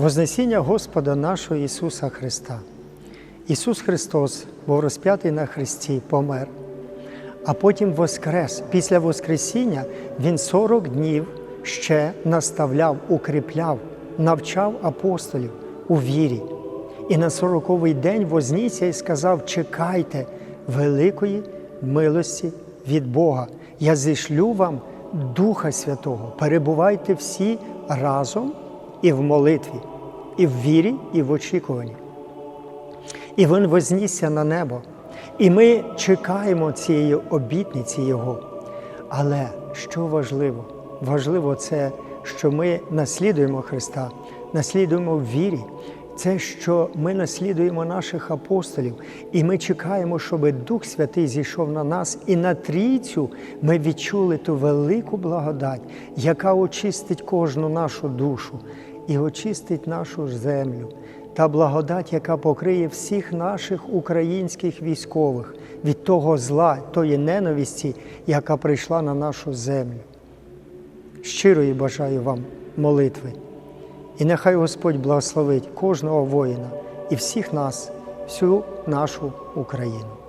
Вознесіння Господа нашого Ісуса Христа. Ісус Христос був розп'ятий на Христі, помер, а потім воскрес. Після Воскресіння Він 40 днів ще наставляв, укріпляв, навчав апостолів у вірі. І на сороковий день вознісся і сказав: Чекайте великої милості від Бога. Я зішлю вам Духа Святого. Перебувайте всі разом і в молитві, і в вірі, і в очікуванні. І Він вознісся на небо. І ми чекаємо цієї обітниці Його. Але що важливо? Важливо це, що ми наслідуємо Христа, наслідуємо в вірі. Це, що ми наслідуємо наших апостолів, і ми чекаємо, щоб Дух Святий зійшов на нас, і на трійцю ми відчули ту велику благодать, яка очистить кожну нашу душу і очистить нашу землю. Та благодать, яка покриє всіх наших українських військових від того зла, тої ненависті, яка прийшла на нашу землю. Щирої бажаю вам молитви. І нехай Господь благословить кожного воїна і всіх нас, всю нашу Україну.